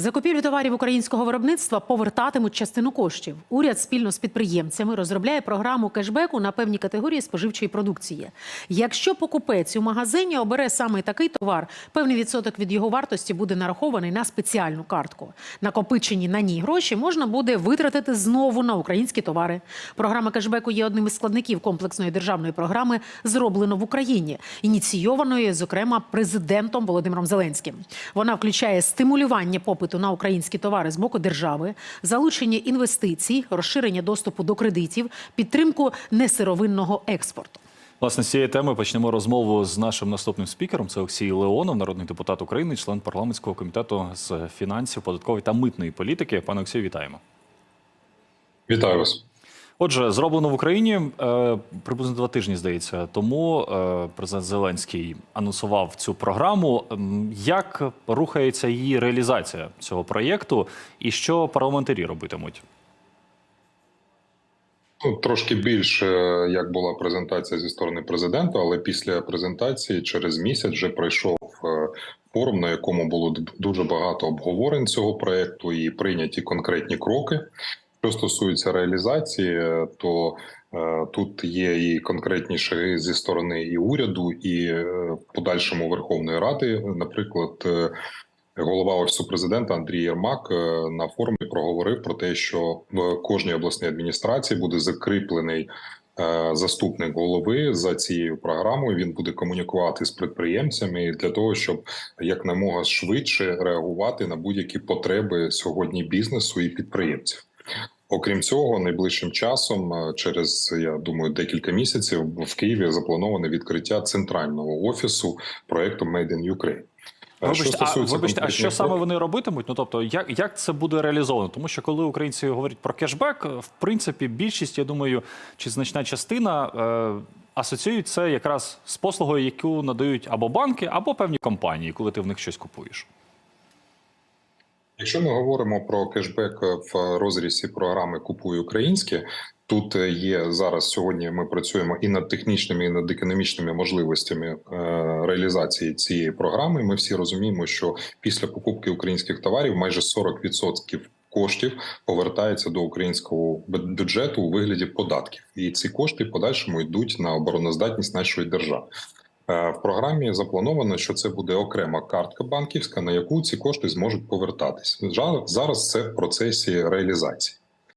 Закупівлю товарів українського виробництва повертатимуть частину коштів. Уряд спільно з підприємцями розробляє програму кешбеку на певні категорії споживчої продукції. Якщо покупець у магазині обере саме такий товар, певний відсоток від його вартості буде нарахований на спеціальну картку. Накопичені на ній гроші можна буде витратити знову на українські товари. Програма кешбеку є одним із складників комплексної державної програми «Зроблено в Україні, ініційованої, зокрема, президентом Володимиром Зеленським. Вона включає стимулювання попиту на українські товари з боку держави, залучення інвестицій, розширення доступу до кредитів, підтримку несировинного експорту. Власне, з цієї теми почнемо розмову з нашим наступним спікером. Це Олексій Леонов, народний депутат України, член парламентського комітету з фінансів, податкової та митної політики. Пане Олексію, вітаємо. Вітаю вас. Отже, зроблено в Україні е, приблизно два тижні, здається. Тому е, президент Зеленський анонсував цю програму. Як рухається її реалізація цього проєкту, і що парламентарі робитимуть? Ну, трошки більше як була презентація зі сторони президента, але після презентації через місяць вже пройшов е, форум, на якому було дуже багато обговорень цього проекту і прийняті конкретні кроки. Що стосується реалізації, то е, тут є і конкретні шаги зі сторони і уряду, і е, в подальшому Верховної Ради, наприклад. е, Голова офісу президента Андрій Єрмак на форумі проговорив про те, що в кожній обласній адміністрації буде закріплений заступник голови за цією програмою. Він буде комунікувати з підприємцями для того, щоб якнаймога швидше реагувати на будь-які потреби сьогодні бізнесу і підприємців. Окрім цього, найближчим часом, е, через я думаю, декілька місяців в Києві заплановане відкриття центрального офісу проекту Made in Ukraine. Е, Вибачте, а, вибачте, а що саме вони робитимуть? Ну тобто, як, як це буде реалізовано? Тому що коли українці говорять про кешбек, в принципі, більшість, я думаю, чи значна частина е, асоціюють це якраз з послугою, яку надають або банки, або певні компанії, коли ти в них щось купуєш. Якщо ми говоримо про кешбек в розрізі програми Купуй українське. Тут є зараз сьогодні. Ми працюємо і над технічними, і над економічними можливостями е, реалізації цієї програми. Ми всі розуміємо, що після покупки українських товарів майже 40% коштів повертається до українського бюджету у вигляді податків, і ці кошти подальшому йдуть на обороноздатність нашої держави. Е, В програмі заплановано, що це буде окрема картка банківська, на яку ці кошти зможуть повертатись. Зараз це в процесі реалізації.